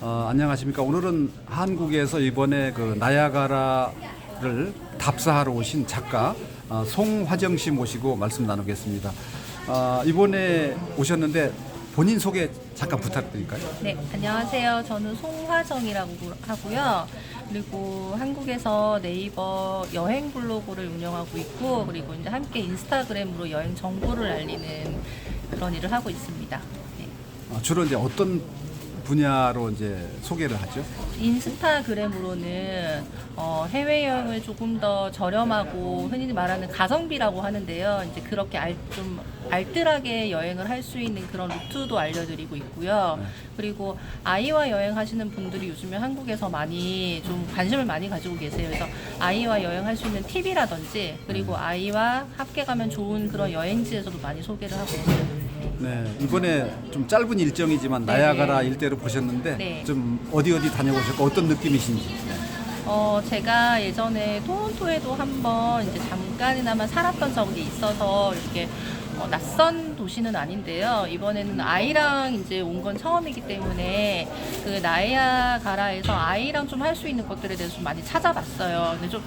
어, 안녕하십니까. 오늘은 한국에서 이번에 그 나야가라를 답사하러 오신 작가 어, 송화정 씨 모시고 말씀 나누겠습니다. 어, 이번에 오셨는데 본인 소개 잠깐 부탁드릴까요? 네, 안녕하세요. 저는 송화정이라고 하고요. 그리고 한국에서 네이버 여행 블로그를 운영하고 있고, 그리고 이제 함께 인스타그램으로 여행 정보를 알리는 그런 일을 하고 있습니다. 네. 어, 주로 이제 어떤 분야로 이제 소개를 하죠? 인스타그램으로는 어, 해외여행을 조금 더 저렴하고 흔히 말하는 가성비라고 하는데요. 이제 그렇게 알, 좀 알뜰하게 여행을 할 수 있는 그런 루트도 알려드리고 있고요. 네. 그리고 아이와 여행하시는 분들이 요즘에 한국에서 많이 좀 관심을 많이 가지고 계세요. 그래서 아이와 여행할 수 있는 팁이라든지 그리고 아이와 함께 가면 좋은 그런 여행지에서도 많이 소개를 하고 있어요. 네, 이번에 좀 짧은 일정이지만 네, 나야가라 네. 일대를 보셨는데 네. 좀 어디 어디 다녀보셨고 어떤 느낌이신지. 어, 제가 예전에 토론토에도 한번 이제 잠깐이나마 살았던 적이 있어서 이렇게 어, 낯선 도시는 아닌데요. 이번에는 아이랑 이제 온 건 처음이기 때문에 그 나야가라에서 아이랑 좀 할 수 있는 것들에 대해서 좀 많이 찾아봤어요. 근데 좀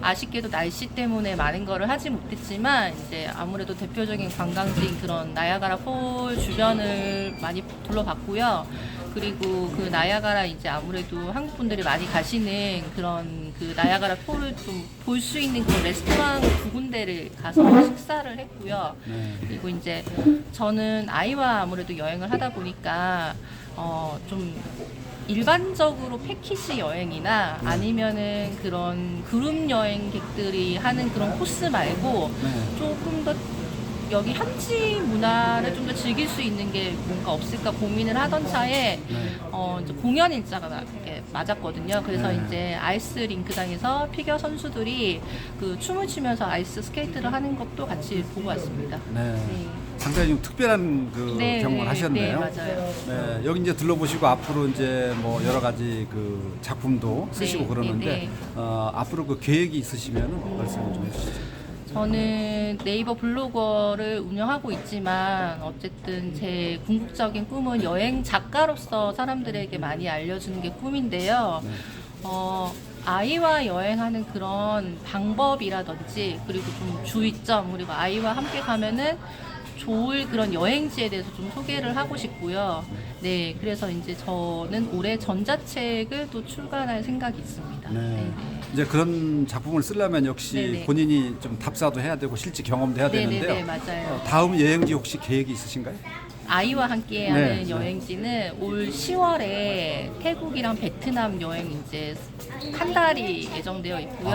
아쉽게도 날씨 때문에 많은 거를 하지 못했지만 이제 아무래도 대표적인 관광지인 그런 나야가라 폴 주변을 많이 둘러봤고요. 그리고 그 나야가라 이제 아무래도 한국 분들이 많이 가시는 그런 그 나야가라 폴을 좀볼 수 있는 그 레스토랑 두 군데를 가서 식사를 했고요. 네. 그리고 이제 저는 아이와 아무래도 여행을 하다 보니까 어 좀 일반적으로 패키지 여행이나 아니면은 그런 그룹 여행객들이 하는 그런 코스 말고 네. 조금 더 여기 현지 문화를 좀 더 즐길 수 있는 게 뭔가 없을까 고민을 하던 차에 네. 어 이제 공연 일자가 나- 이렇게 맞았거든요. 그래서 네. 이제 아이스 링크장에서 피겨 선수들이 그 춤을 추면서 아이스 스케이트를 하는 것도 같이 보고 왔습니다. 네. 네. 상당히 좀 특별한 그 네, 경험을 네, 하셨네요. 네, 맞아요. 네, 여기 이제 둘러보시고 앞으로 이제 뭐 여러 가지 그 작품도 쓰시고 네, 그러는데 네, 네. 어, 앞으로 그 계획이 있으시면 말씀을 좀 해주시죠. 저는 네이버 블로거를 운영하고 있지만 어쨌든 제 궁극적인 꿈은 여행 작가로서 사람들에게 많이 알려주는 게 꿈인데요. 네. 어, 아이와 여행하는 그런 방법이라든지 그리고 좀 주의점 그리고 아이와 함께 가면은 좋을 그런 여행지에 대해서 좀 소개를 하고 싶고요. 네, 그래서 이제 저는 올해 전자책을 또 출간할 생각이 있습니다. 네. 네, 네. 이제 그런 작품을 쓰려면 역시 네네. 본인이 좀 답사도 해야 되고 실제 경험도 해야 네, 네, 되는데요. 네, 맞아요. 어, 다음 여행지 혹시 계획이 있으신가요? 아이와 함께 하는 네, 네. 여행지는 올 10월에 태국이랑 베트남 여행 이제 한 달이 예정되어 있고요.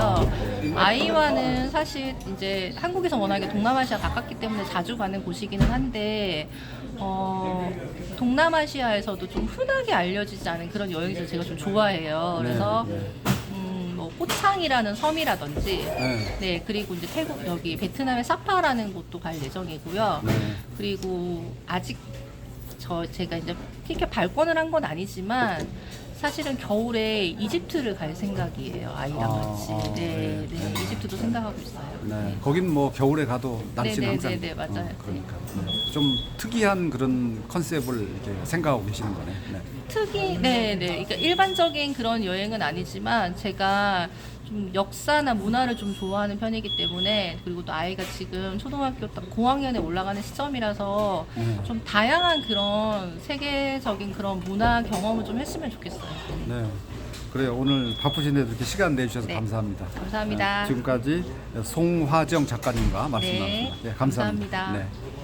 아, 아이와는 사실 이제 한국에서 워낙에 동남아시아 가깝기 때문에 자주 가는 곳이기는 한데 어, 동남아시아에서도 좀 흔하게 알려지지 않은 그런 여행지를 제가 좀 좋아해요. 그래서 네, 음, 뭐 호창이라는 섬이라든지 네. 네 그리고 이제 태국 여기 베트남의 사파라는 곳도 갈 예정이고요. 네. 그리고 아직 저 제가 이제 이렇게 발권을 한 건 아니지만 사실은 겨울에 이집트를 갈 생각이에요 아이랑 아, 같이 아, 네, 네. 네, 이집트도 생각하고 있어요. 네. 거긴 뭐 겨울에 가도 날씨는 네, 네, 항상 네, 네, 맞아요. 어, 그러니까 네. 좀 특이한 그런 컨셉을 이렇게 생각하고 계시는 거네. 네. 특이 네, 네. 그러니까 일반적인 그런 여행은 아니지만 제가 좀 역사나 문화를 좀 좋아하는 편이기 때문에 그리고 또 아이가 지금 초등학교 딱 고학년에 올라가는 시점이라서 네. 좀 다양한 그런 세계적인 그런 문화 경험을 좀 했으면 좋겠어요. 네. 그래요. 오늘 바쁘신데 이렇게 시간 내주셔서 네. 감사합니다. 감사합니다. 네, 지금까지 송화정 작가님과 말씀 네, 나눴습니다. 네, 감사합니다. 감사합니다. 네.